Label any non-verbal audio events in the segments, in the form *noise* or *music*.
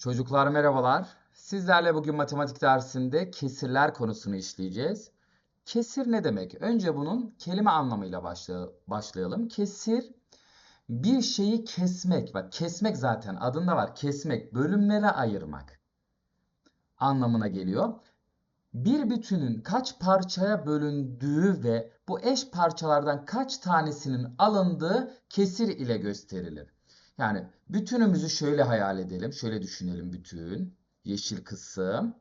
Çocuklar merhabalar. Sizlerle bugün matematik dersinde kesirler konusunu işleyeceğiz. Kesir ne demek? Önce bunun kelime anlamıyla başla- başlayalım. Kesir bir şeyi kesmek. Bak kesmek zaten adında var. Kesmek, bölümlere ayırmak anlamına geliyor. Bir bütünün kaç parçaya bölündüğü ve bu eş parçalardan kaç tanesinin alındığı kesir ile gösterilir. Yani bütünümüzü şöyle hayal edelim. Şöyle düşünelim bütün. Yeşil kısım.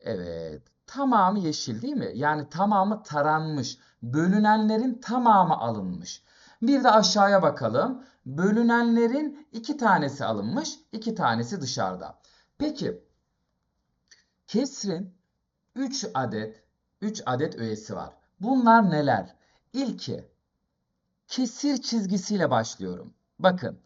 Evet. Tamamı yeşil değil mi? Yani tamamı taranmış. Bölünenlerin tamamı alınmış. Bir de aşağıya bakalım. Bölünenlerin iki tanesi alınmış, iki tanesi dışarıda. Peki kesrin 3 adet 3 adet öğesi var. Bunlar neler? İlki kesir çizgisiyle başlıyorum. Bakın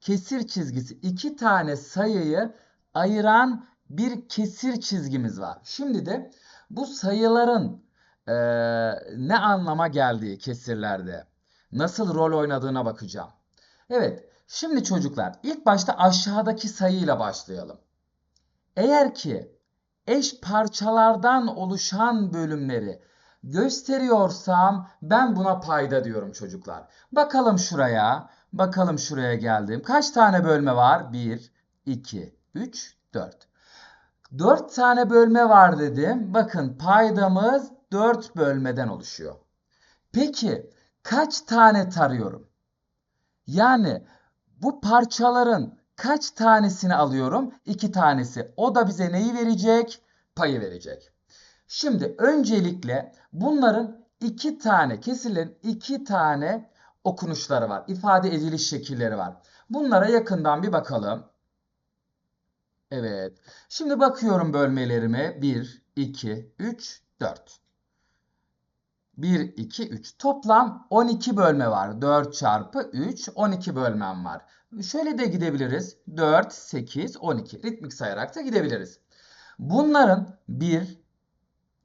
kesir çizgisi iki tane sayıyı ayıran bir kesir çizgimiz var. Şimdi de bu sayıların eee, ne anlama geldiği kesirlerde nasıl rol oynadığına bakacağım. Evet, şimdi çocuklar ilk başta aşağıdaki sayıyla başlayalım. Eğer ki eş parçalardan oluşan bölümleri gösteriyorsam ben buna payda diyorum çocuklar. Bakalım şuraya. Bakalım şuraya geldim. Kaç tane bölme var? 1, 2, 3, 4. 4 tane bölme var dedim. Bakın paydamız 4 bölmeden oluşuyor. Peki kaç tane tarıyorum? Yani bu parçaların kaç tanesini alıyorum? 2 tanesi. O da bize neyi verecek? Payı verecek. Şimdi öncelikle bunların iki tane kesirlerin iki tane okunuşları var. ifade ediliş şekilleri var. Bunlara yakından bir bakalım. Evet. Şimdi bakıyorum bölmelerime. 1, 2, 3, 4. 1, 2, 3. Toplam 12 bölme var. 4 çarpı 3, 12 bölmem var. Şöyle de gidebiliriz. 4, 8, 12. Ritmik sayarak da gidebiliriz. Bunların 1,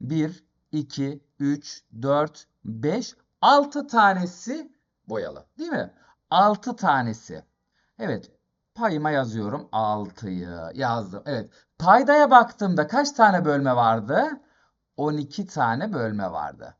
1, 2, 3, 4, 5, 6 tanesi boyalı. Değil mi? 6 tanesi. Evet. Payıma yazıyorum. 6'yı yazdım. Evet. Paydaya baktığımda kaç tane bölme vardı? 12 tane bölme vardı.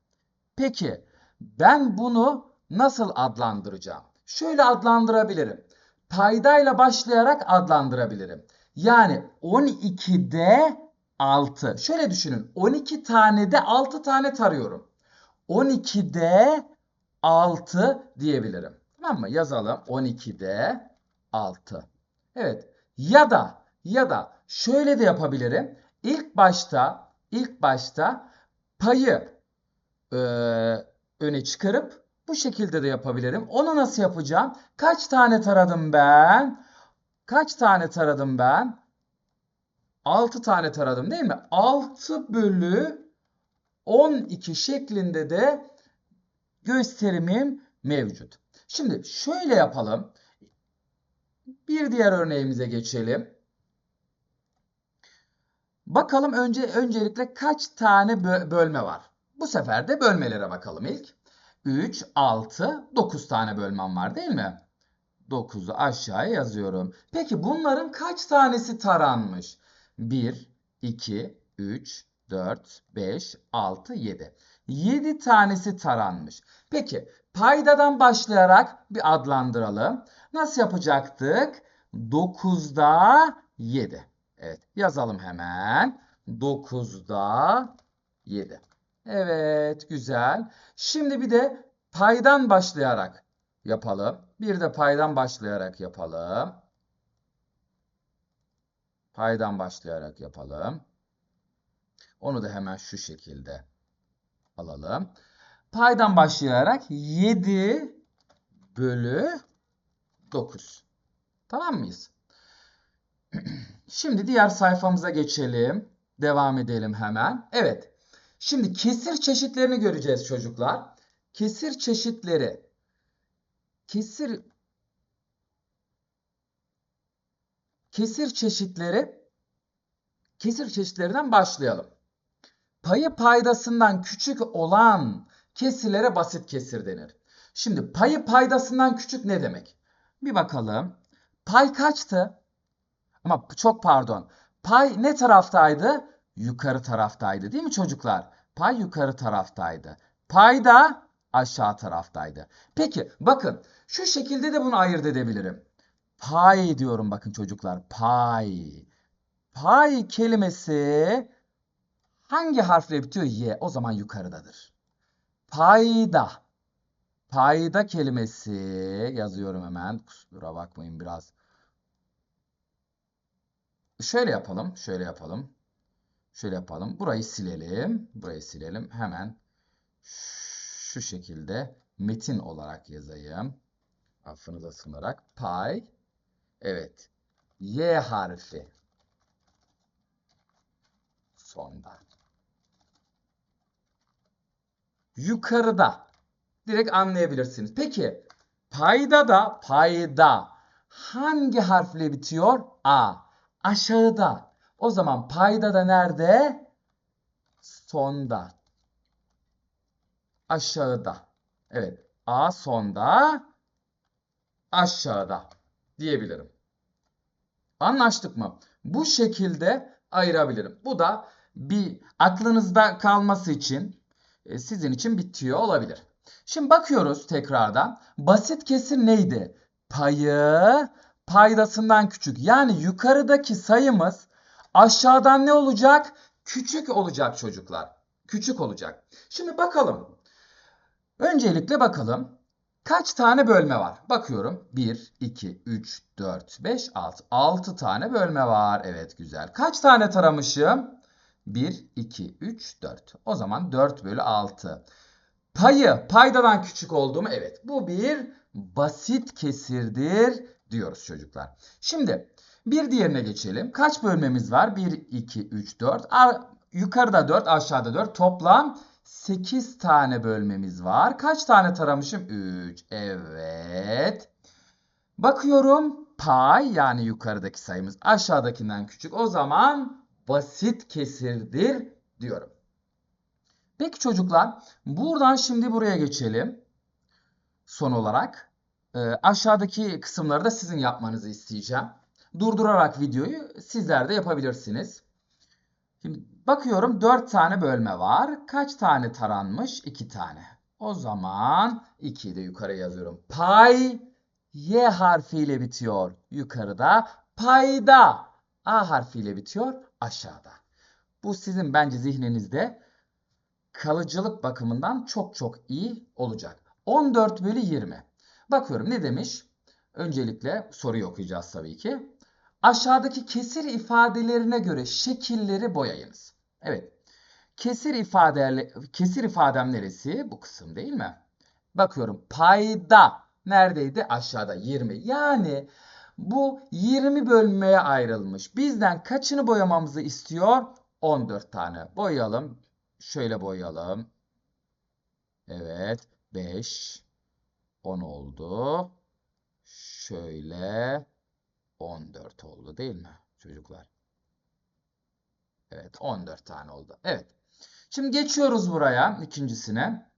Peki ben bunu nasıl adlandıracağım? Şöyle adlandırabilirim. Paydayla başlayarak adlandırabilirim. Yani 12'de 6. Şöyle düşünün. 12 tane de 6 tane tarıyorum. 12'de 6 diyebilirim. Tamam mı? Yazalım. 12'de 6. Evet. Ya da ya da şöyle de yapabilirim. İlk başta ilk başta payı e, öne çıkarıp bu şekilde de yapabilirim. Onu nasıl yapacağım? Kaç tane taradım ben? Kaç tane taradım ben? 6 tane taradım değil mi? 6 bölü 12 şeklinde de gösterimim mevcut. Şimdi şöyle yapalım. Bir diğer örneğimize geçelim. Bakalım önce öncelikle kaç tane bö- bölme var? Bu sefer de bölmelere bakalım ilk. 3, 6, 9 tane bölmem var değil mi? 9'u aşağıya yazıyorum. Peki bunların kaç tanesi taranmış? 1, 2, 3, 4, 5, 6, 7. 7 tanesi taranmış. Peki paydadan başlayarak bir adlandıralım. Nasıl yapacaktık? 9'da 7. Evet yazalım hemen. 9'da 7. Evet güzel. Şimdi bir de paydan başlayarak yapalım. Bir de paydan başlayarak yapalım. Paydan başlayarak yapalım. Onu da hemen şu şekilde alalım. Paydan başlayarak 7 bölü 9. Tamam mıyız? *clears throat* Şimdi diğer sayfamıza geçelim. Devam edelim hemen. Evet. Şimdi kesir çeşitlerini göreceğiz çocuklar. Kesir çeşitleri. Kesir kesir çeşitleri kesir çeşitlerinden başlayalım. Payı paydasından küçük olan kesirlere basit kesir denir. Şimdi payı paydasından küçük ne demek? Bir bakalım. Pay kaçtı? Ama çok pardon. Pay ne taraftaydı? Yukarı taraftaydı değil mi çocuklar? Pay yukarı taraftaydı. Pay da aşağı taraftaydı. Peki bakın şu şekilde de bunu ayırt edebilirim. Pay diyorum bakın çocuklar. Pay. Pay kelimesi hangi harfle bitiyor? Y. O zaman yukarıdadır. Payda. Payda kelimesi yazıyorum hemen. Kusura bakmayın biraz. Şöyle yapalım. Şöyle yapalım. Şöyle yapalım. Burayı silelim. Burayı silelim. Hemen şu şekilde metin olarak yazayım. Affınıza sığınarak. Pay. Evet. Y harfi. Sonda. Yukarıda. Direkt anlayabilirsiniz. Peki payda da payda hangi harfle bitiyor? A. Aşağıda. O zaman payda da nerede? Sonda. Aşağıda. Evet. A sonda. Aşağıda diyebilirim. Anlaştık mı? Bu şekilde ayırabilirim. Bu da bir aklınızda kalması için sizin için bitiyor olabilir. Şimdi bakıyoruz tekrardan. Basit kesir neydi? Payı paydasından küçük. Yani yukarıdaki sayımız aşağıdan ne olacak? Küçük olacak çocuklar. Küçük olacak. Şimdi bakalım. Öncelikle bakalım. Kaç tane bölme var? Bakıyorum. 1, 2, 3, 4, 5, 6. 6 tane bölme var. Evet güzel. Kaç tane taramışım? 1, 2, 3, 4. O zaman 4 bölü 6. Payı paydadan küçük oldu mu? Evet. Bu bir basit kesirdir diyoruz çocuklar. Şimdi bir diğerine geçelim. Kaç bölmemiz var? 1, 2, 3, 4. Yukarıda 4, aşağıda 4. Toplam 8 tane bölmemiz var. Kaç tane taramışım? 3. Evet. Bakıyorum pay yani yukarıdaki sayımız aşağıdakinden küçük. O zaman basit kesirdir diyorum. Peki çocuklar buradan şimdi buraya geçelim. Son olarak e, aşağıdaki kısımları da sizin yapmanızı isteyeceğim. Durdurarak videoyu sizler de yapabilirsiniz. Şimdi bakıyorum 4 tane bölme var. Kaç tane taranmış? 2 tane. O zaman 2'yi de yukarı yazıyorum. Pay Y harfiyle bitiyor yukarıda. Payda A harfiyle bitiyor aşağıda. Bu sizin bence zihninizde kalıcılık bakımından çok çok iyi olacak. 14 bölü 20. Bakıyorum ne demiş? Öncelikle soruyu okuyacağız tabii ki. Aşağıdaki kesir ifadelerine göre şekilleri boyayınız. Evet. Kesir ifade kesir ifadem neresi? Bu kısım değil mi? Bakıyorum payda neredeydi? Aşağıda 20. Yani bu 20 bölmeye ayrılmış. Bizden kaçını boyamamızı istiyor? 14 tane. Boyayalım. Şöyle boyayalım. Evet. 5 10 oldu. Şöyle 14 oldu değil mi çocuklar? Evet 14 tane oldu. Evet. Şimdi geçiyoruz buraya ikincisine.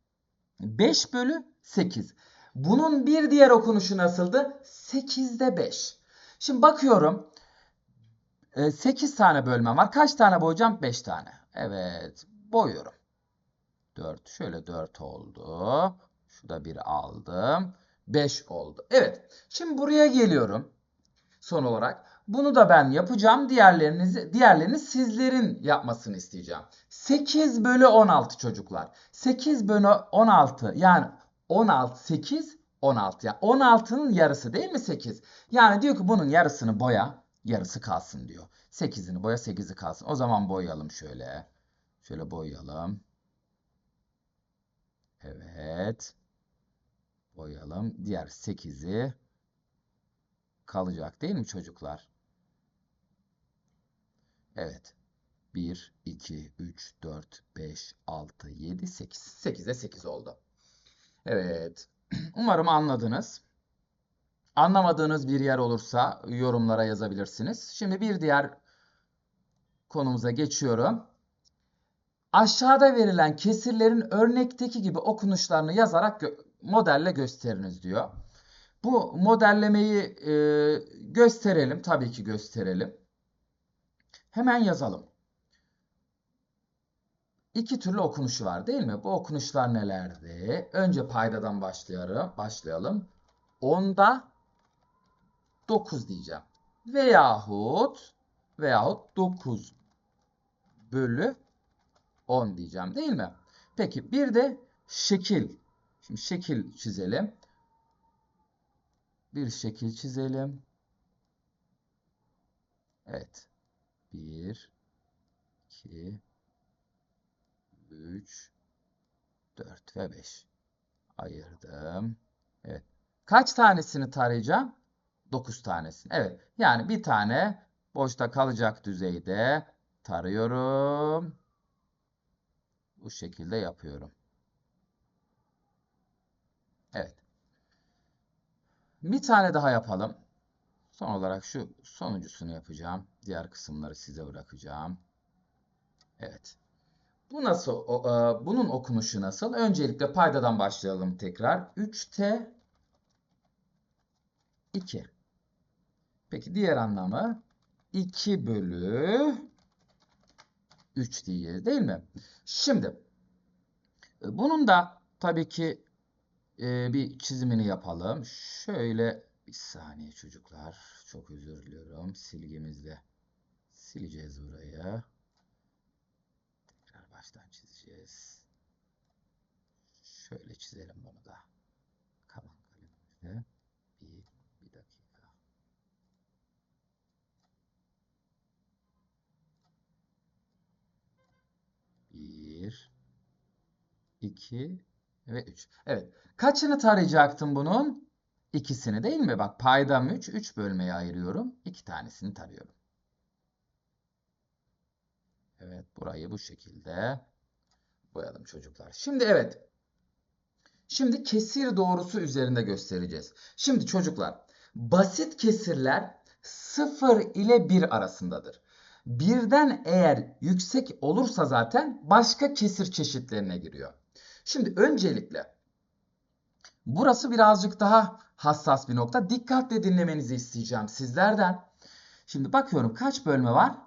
5 bölü 8. Bunun bir diğer okunuşu nasıldı? 8'de 5. Şimdi bakıyorum. 8 tane bölmem var. Kaç tane boyayacağım? 5 tane. Evet. Boyuyorum. 4. Şöyle 4 oldu. Şurada bir aldım. 5 oldu. Evet. Şimdi buraya geliyorum. Son olarak. Bunu da ben yapacağım. Diğerlerinizi, diğerlerini sizlerin yapmasını isteyeceğim. 8 bölü 16 çocuklar. 8 bölü 16 yani 16, 8, 16. Yani 16'nın yarısı değil mi 8? Yani diyor ki bunun yarısını boya, yarısı kalsın diyor. 8'ini boya, 8'i kalsın. O zaman boyayalım şöyle. Şöyle boyayalım. Evet. Boyayalım. Diğer 8'i kalacak değil mi çocuklar? Evet. 1, 2, 3, 4, 5, 6, 7, 8. 8'e 8 oldu. Evet. *clears throat* Umarım anladınız. Anlamadığınız bir yer olursa yorumlara yazabilirsiniz. Şimdi bir diğer konumuza geçiyorum. Aşağıda verilen kesirlerin örnekteki gibi okunuşlarını yazarak gö modelle gösteriniz diyor. Bu modellemeyi e, gösterelim. Tabii ki gösterelim. Hemen yazalım. İki türlü okunuşu var değil mi? Bu okunuşlar nelerdi? Önce paydadan başlayalım. başlayalım. 10'da 9 diyeceğim. Veyahut veyahut 9 bölü 10 diyeceğim değil mi? Peki bir de şekil. Şimdi şekil çizelim. Bir şekil çizelim. Evet. 1 2 3 4 ve 5 ayırdım. Evet. Kaç tanesini tarayacağım? 9 tanesini. Evet. Yani bir tane boşta kalacak düzeyde tarıyorum. Bu şekilde yapıyorum. Evet. Bir tane daha yapalım. Son olarak şu sonuncusunu yapacağım. Diğer kısımları size bırakacağım. Evet. Bu nasıl? e, bunun okunuşu nasıl? Öncelikle paydadan başlayalım tekrar. 3t 2. Peki diğer anlamı 2 bölü 3 diyeceğiz değil mi? Şimdi e, bunun da tabii ki e, bir çizimini yapalım. Şöyle bir saniye çocuklar. Çok özür diliyorum. Silgimizle sileceğiz burayı. Çizeceğiz. Şöyle çizelim bunu da. Kalan kalemimizle. Bir, bir dakika. Bir, iki ve üç. Evet. Kaçını tarayacaktım bunun? İkisini değil mi? Bak paydam 3. 3 bölmeye ayırıyorum. 2 tanesini tarıyorum. Evet. Burayı bu şekilde boyalım çocuklar. Şimdi evet. Şimdi kesir doğrusu üzerinde göstereceğiz. Şimdi çocuklar basit kesirler 0 ile 1 arasındadır. Birden eğer yüksek olursa zaten başka kesir çeşitlerine giriyor. Şimdi öncelikle burası birazcık daha hassas bir nokta. Dikkatle dinlemenizi isteyeceğim sizlerden. Şimdi bakıyorum kaç bölme var?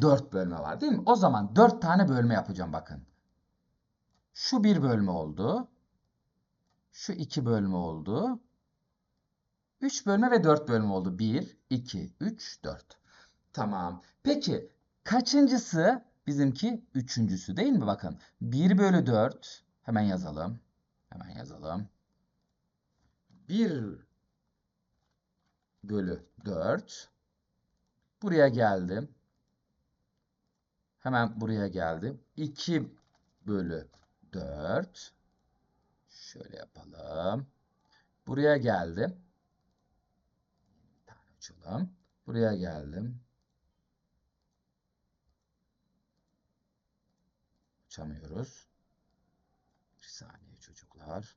4 bölme var değil mi? O zaman 4 tane bölme yapacağım bakın. Şu bir bölme oldu. Şu iki bölme oldu. 3 bölme ve 4 bölme oldu. 1, 2, 3, 4. Tamam. Peki kaçıncısı? Bizimki üçüncüsü değil mi? Bakın 1 bölü 4. Hemen yazalım. Hemen yazalım. 1 bölü 4. Buraya geldim. Hemen buraya geldim. 2 bölü 4. Şöyle yapalım. Buraya geldim. Bir açalım. Buraya geldim. Açamıyoruz. Bir saniye çocuklar.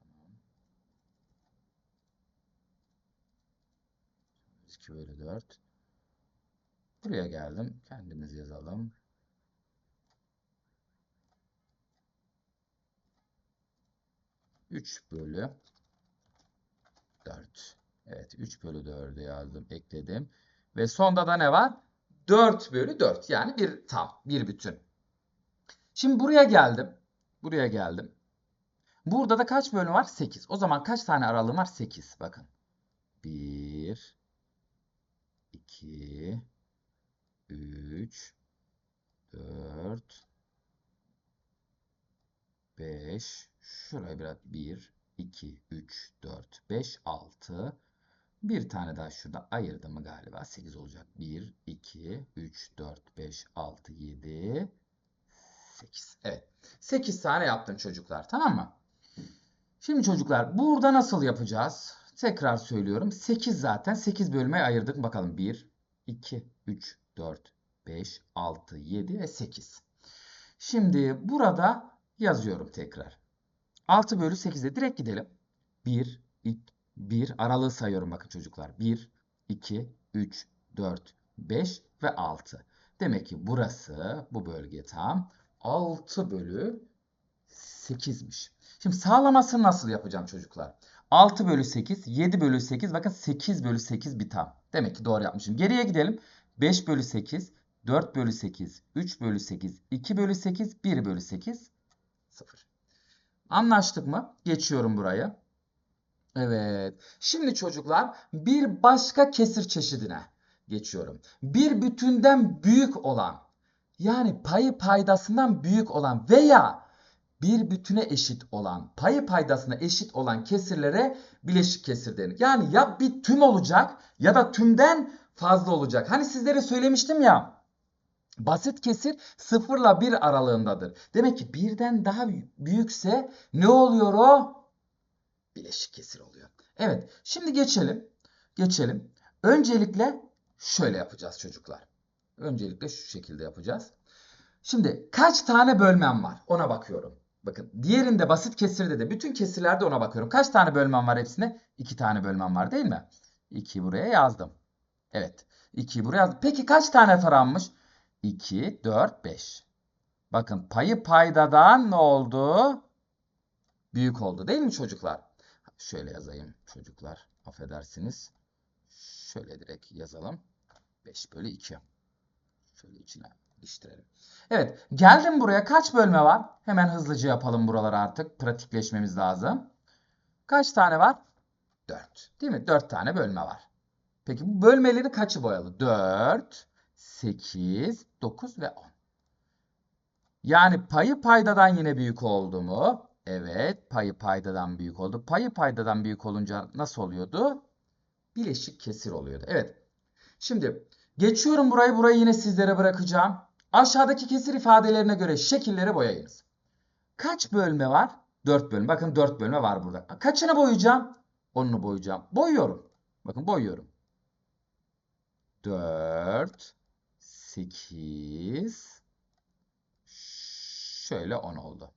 Tamam. 2 bölü 4. Buraya geldim. Kendimiz yazalım. Üç bölü 4. Evet 3 bölü 4'ü yazdım. Ekledim. Ve sonda da ne var? 4 bölü 4. Yani bir tam. Bir bütün. Şimdi buraya geldim. Buraya geldim. Burada da kaç bölüm var? 8. O zaman kaç tane aralığım var? 8. Bakın. 1 2 3 4 5 şuraya biraz 1 2 3 4 5 6 bir tane daha şurada ayırdım mı galiba. 8 olacak. 1 2 3 4 5 6 7 8 evet. 8 tane yaptım çocuklar. Tamam mı? Şimdi çocuklar burada nasıl yapacağız? Tekrar söylüyorum. 8 zaten. 8 bölmeye ayırdık. Bakalım. 1 2 3 4 5 6 7 ve 8 şimdi burada yazıyorum tekrar 6 bölü 8'e direkt gidelim 1 2 1 aralığı sayıyorum bakın çocuklar. 1, 2, 3, 4, 5 ve 6. Demek ki burası bu bölge tam 6 bölü 8'miş. Şimdi sağlamasını nasıl yapacağım çocuklar? 6 bölü 8, 7 bölü 8. Bakın 8 bölü 8 bir tam. Demek ki doğru yapmışım. Geriye gidelim. 5 bölü 8, 4 bölü 8, 3 bölü 8, 2 bölü 8, 1 bölü 8, 0. Anlaştık mı? Geçiyorum buraya. Evet. Şimdi çocuklar bir başka kesir çeşidine geçiyorum. Bir bütünden büyük olan yani payı paydasından büyük olan veya bir bütüne eşit olan, payı paydasına eşit olan kesirlere bileşik kesir denir. Yani ya bir tüm olacak ya da tümden fazla olacak. Hani sizlere söylemiştim ya. Basit kesir 0 ile 1 aralığındadır. Demek ki birden daha büyükse ne oluyor o? Bileşik kesir oluyor. Evet, şimdi geçelim. Geçelim. Öncelikle şöyle yapacağız çocuklar. Öncelikle şu şekilde yapacağız. Şimdi kaç tane bölmem var? Ona bakıyorum. Bakın diğerinde basit kesirde de bütün kesirlerde ona bakıyorum. Kaç tane bölmem var hepsine? 2 tane bölmem var değil mi? 2 buraya yazdım. Evet. 2'yi buraya yazdım. Peki kaç tane taranmış? 2, 4, 5. Bakın payı paydadan ne oldu? Büyük oldu değil mi çocuklar? Şöyle yazayım çocuklar. Affedersiniz. Şöyle direkt yazalım. 5 bölü 2. Şöyle içine iliştirelim. Evet. Geldim buraya. Kaç bölme var? Hemen hızlıca yapalım buraları artık. Pratikleşmemiz lazım. Kaç tane var? 4. Değil mi? 4 tane bölme var. Peki bu bölmeleri kaçı boyalı? 4, 8, 9 ve 10. Yani payı paydadan yine büyük oldu mu? Evet, payı paydadan büyük oldu. Payı paydadan büyük olunca nasıl oluyordu? Bileşik kesir oluyordu. Evet. Şimdi geçiyorum burayı. Burayı yine sizlere bırakacağım. Aşağıdaki kesir ifadelerine göre şekilleri boyayınız. Kaç bölme var? 4 bölme. Bakın 4 bölme var burada. Kaçını boyayacağım? 10'unu boyayacağım. Boyuyorum. Bakın boyuyorum. 4 8 şöyle 10 oldu.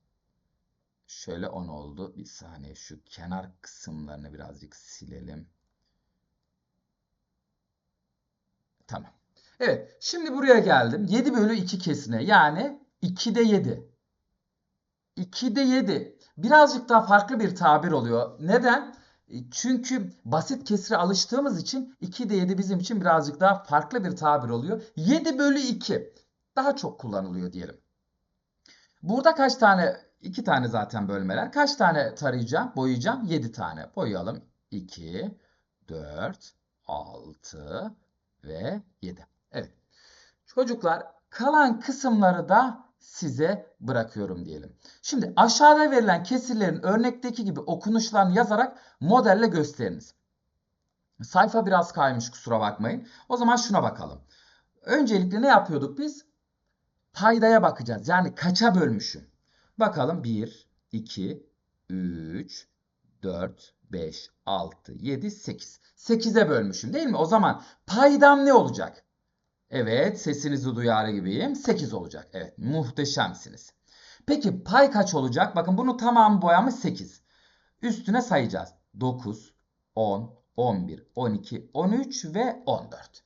Şöyle 10 oldu. Bir saniye şu kenar kısımlarını birazcık silelim. Tamam. Evet. Şimdi buraya geldim. 7 bölü 2 kesine. Yani 2'de 7. 2'de 7. Birazcık daha farklı bir tabir oluyor. Neden? Çünkü basit kesire alıştığımız için 2'de 7 bizim için birazcık daha farklı bir tabir oluyor. 7 bölü 2 daha çok kullanılıyor diyelim. Burada kaç tane? 2 tane zaten bölmeler. Kaç tane tarayacağım? Boyayacağım. 7 tane. Boyayalım. 2, 4, 6 ve 7. Evet. Çocuklar kalan kısımları da size bırakıyorum diyelim. Şimdi aşağıda verilen kesirlerin örnekteki gibi okunuşlarını yazarak modelle gösteriniz. Sayfa biraz kaymış kusura bakmayın. O zaman şuna bakalım. Öncelikle ne yapıyorduk biz? Paydaya bakacağız. Yani kaça bölmüşüm? Bakalım 1, 2, 3, 4, 5, 6, 7, 8. 8'e bölmüşüm değil mi? O zaman paydam ne olacak? Evet sesinizi duyar gibiyim. 8 olacak. Evet muhteşemsiniz. Peki pay kaç olacak? Bakın bunu tamam boyamış 8. Üstüne sayacağız. 9, 10, 11, 12, 13 ve 14.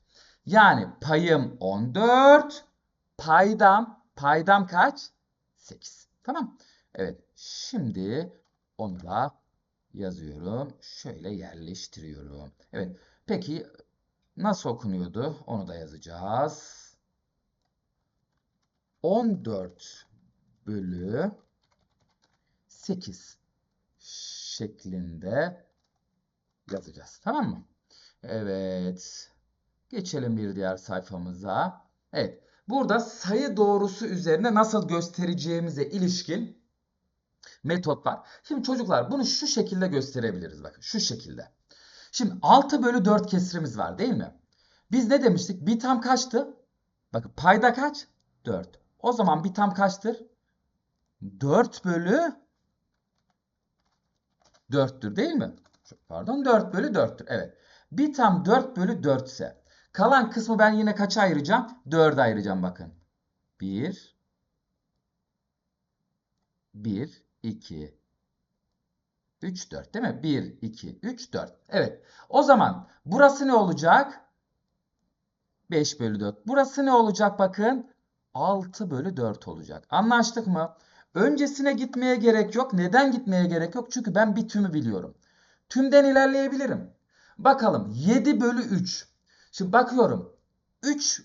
Yani payım 14. Paydam, paydam kaç? 8. Tamam. Evet. Şimdi onu da yazıyorum. Şöyle yerleştiriyorum. Evet. Peki nasıl okunuyordu? Onu da yazacağız. 14 bölü 8 şeklinde yazacağız. Tamam mı? Evet. Geçelim bir diğer sayfamıza. Evet. Burada sayı doğrusu üzerine nasıl göstereceğimize ilişkin metot var. Şimdi çocuklar bunu şu şekilde gösterebiliriz. Bakın şu şekilde. Şimdi 6 bölü 4 kesirimiz var değil mi? Biz ne demiştik? Bir tam kaçtı? Bakın payda kaç? 4. O zaman bir tam kaçtır? 4 bölü 4'tür değil mi? Pardon 4 bölü 4'tür. Evet. Bir tam 4 bölü 4 ise kalan kısmı ben yine kaça ayıracağım? 4'e ayıracağım bakın. 1 1 2 3 4 değil mi? 1 2 3 4. Evet. O zaman burası ne olacak? 5 bölü 4. Burası ne olacak bakın? 6 bölü 4 olacak. Anlaştık mı? Öncesine gitmeye gerek yok. Neden gitmeye gerek yok? Çünkü ben bir tümü biliyorum. Tümden ilerleyebilirim. Bakalım 7 bölü 3. Şimdi bakıyorum. 3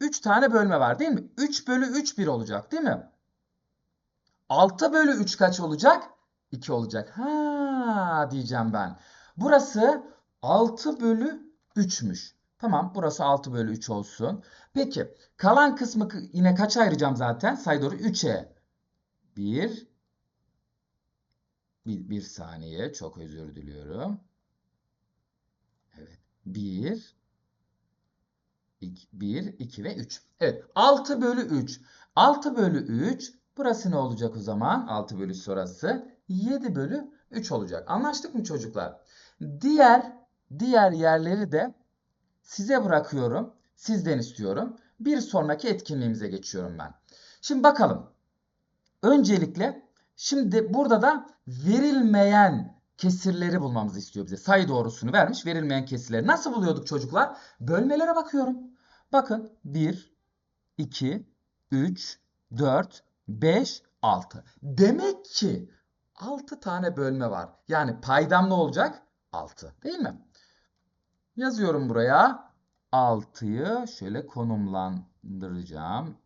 3 tane bölme var değil mi? 3 bölü 3 1 olacak değil mi? 6 bölü 3 kaç olacak? 2 olacak. Ha diyeceğim ben. Burası 6 bölü 3'müş. Tamam burası 6 bölü 3 olsun. Peki kalan kısmı yine kaça ayıracağım zaten? Sayı doğru 3'e. 1 bir, bir saniye çok özür diliyorum. Evet. 1 2, 1, 2 ve 3. Evet. 6 bölü 3. 6 bölü 3. Burası ne olacak o zaman? 6 bölü sonrası 7 bölü 3 olacak. Anlaştık mı çocuklar? Diğer diğer yerleri de size bırakıyorum. Sizden istiyorum. Bir sonraki etkinliğimize geçiyorum ben. Şimdi bakalım. Öncelikle şimdi burada da verilmeyen kesirleri bulmamızı istiyor bize. Sayı doğrusunu vermiş. Verilmeyen kesirleri. Nasıl buluyorduk çocuklar? Bölmelere bakıyorum. Bakın 1, 2, 3, 4, 5, 6. Demek ki 6 tane bölme var. Yani paydam ne olacak? 6 değil mi? Yazıyorum buraya. 6'yı şöyle konumlandıracağım.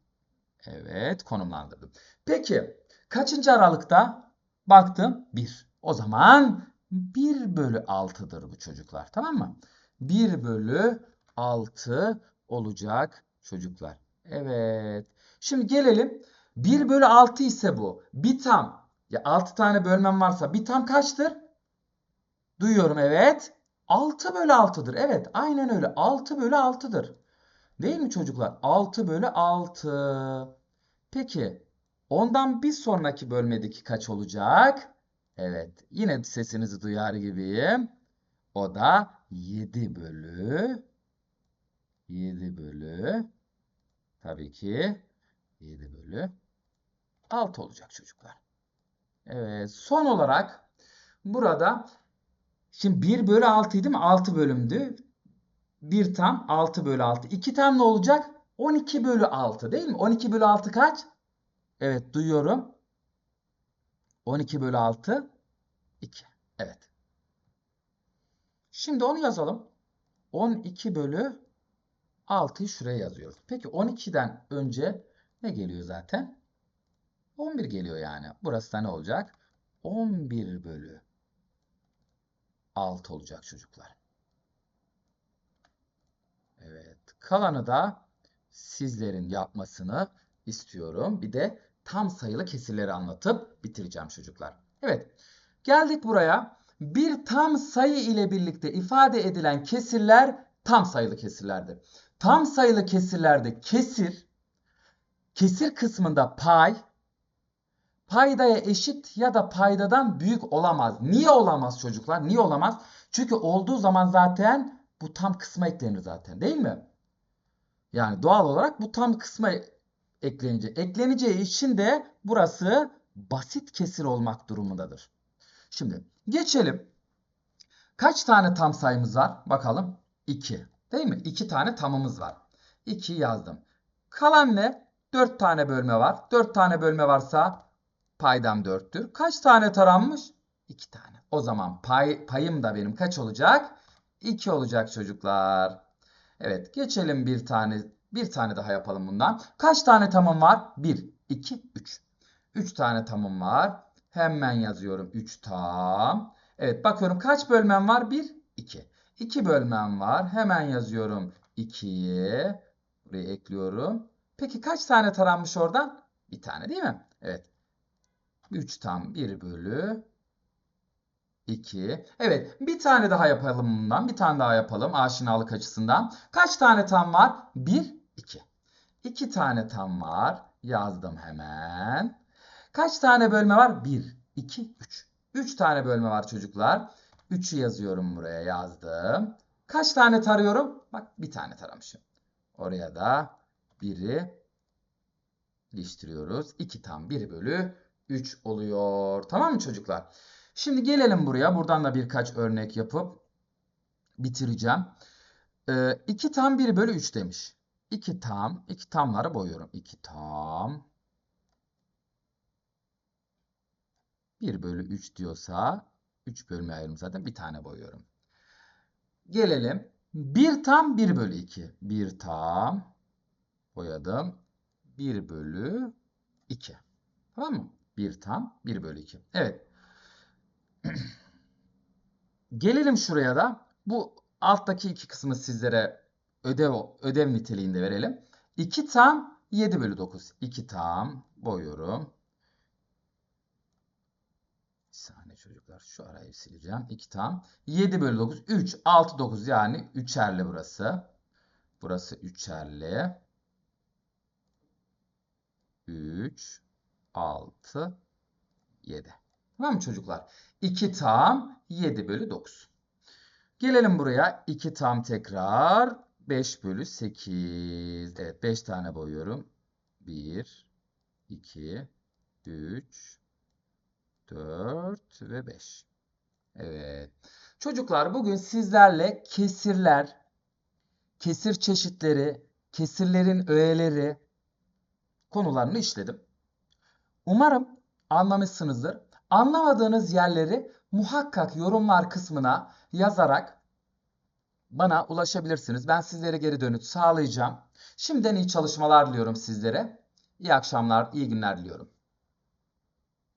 Evet konumlandırdım. Peki kaçıncı aralıkta? Baktım 1. O zaman 1 bölü 6'dır bu çocuklar. Tamam mı? 1 bölü 6 olacak çocuklar. Evet. Şimdi gelelim. 1 bölü 6 ise bu. Bir tam. Ya 6 tane bölmem varsa bir tam kaçtır? Duyuyorum evet. 6 bölü 6'dır. Evet aynen öyle. 6 bölü 6'dır. Değil mi çocuklar? 6 bölü 6. Peki ondan bir sonraki bölmedeki kaç olacak? Evet yine sesinizi duyar gibiyim. O da 7 bölü 7 bölü tabii ki 7 bölü 6 olacak çocuklar. Evet son olarak burada şimdi 1 bölü 6 değil mi? 6 bölümdü. 1 tam 6 bölü 6. 2 tam ne olacak? 12 bölü 6 değil mi? 12 bölü 6 kaç? Evet duyuyorum. 12 bölü 6 2. Evet. Şimdi onu yazalım. 12 bölü 6'yı şuraya yazıyoruz. Peki 12'den önce ne geliyor zaten? 11 geliyor yani. Burası da ne olacak? 11 bölü 6 olacak çocuklar. Evet. Kalanı da sizlerin yapmasını istiyorum. Bir de tam sayılı kesirleri anlatıp bitireceğim çocuklar. Evet. Geldik buraya. Bir tam sayı ile birlikte ifade edilen kesirler tam sayılı kesirlerdir. Tam sayılı kesirlerde kesir, kesir kısmında pay, paydaya eşit ya da paydadan büyük olamaz. Niye olamaz çocuklar? Niye olamaz? Çünkü olduğu zaman zaten bu tam kısma eklenir zaten değil mi? Yani doğal olarak bu tam kısma eklenecek. Ekleneceği için de burası basit kesir olmak durumundadır. Şimdi geçelim. Kaç tane tam sayımız var? Bakalım. 2. Değil mi? 2 tane tamımız var. 2 yazdım. Kalan ne? 4 tane bölme var. 4 tane bölme varsa paydam 4'tür. Kaç tane taranmış? 2 tane. O zaman pay, payım da benim kaç olacak? 2 olacak çocuklar. Evet geçelim bir tane bir tane daha yapalım bundan. Kaç tane tamım var? 1, 2, 3. 3 tane tamım var. Hemen yazıyorum 3 tam. Evet bakıyorum kaç bölmem var? 1, 2. 2 bölmem var. Hemen yazıyorum 2'yi. Buraya ekliyorum. Peki kaç tane taranmış oradan? Bir tane değil mi? Evet. 3 tam 1 bölü 2. Evet bir tane daha yapalım bundan. Bir tane daha yapalım aşinalık açısından. Kaç tane tam var? 1, 2. 2 tane tam var. Yazdım hemen. Kaç tane bölme var? 1, 2, 3. 3 tane bölme var çocuklar. 3'ü yazıyorum buraya yazdım. Kaç tane tarıyorum? Bak bir tane taramışım. Oraya da 1'i iliştiriyoruz. 2 tam 1 bölü 3 oluyor. Tamam mı çocuklar? Şimdi gelelim buraya. Buradan da birkaç örnek yapıp bitireceğim. 2 tam 1 bölü 3 demiş. 2 tam. 2 tamları boyuyorum. 2 tam. 1 bölü 3 diyorsa 3 bölüme ayırım zaten bir tane boyuyorum. Gelelim. 1 tam 1 bölü 2. 1 tam boyadım. 1 bölü 2. Tamam mı? 1 tam 1 bölü 2. Evet. *clears throat* Gelelim şuraya da. Bu alttaki iki kısmı sizlere ödev ödev niteliğinde verelim. 2 tam 7 bölü 9. 2 tam boyuyorum. Bir saniye çocuklar. Şu arayı sileceğim. 2 tam. 7 bölü 9. 3. 6, 9 yani üçerli burası. Burası üçerli. 3, 6, 7. Tamam mı çocuklar? 2 tam 7 bölü 9. Gelelim buraya. 2 tam tekrar 5 bölü 8. Evet 5 tane boyuyorum. 1, 2, 3, 4 ve 5. Evet. Çocuklar bugün sizlerle kesirler, kesir çeşitleri, kesirlerin öğeleri konularını işledim. Umarım anlamışsınızdır. Anlamadığınız yerleri muhakkak yorumlar kısmına yazarak bana ulaşabilirsiniz. Ben sizlere geri dönüt sağlayacağım. Şimdiden iyi çalışmalar diliyorum sizlere. İyi akşamlar, iyi günler diliyorum.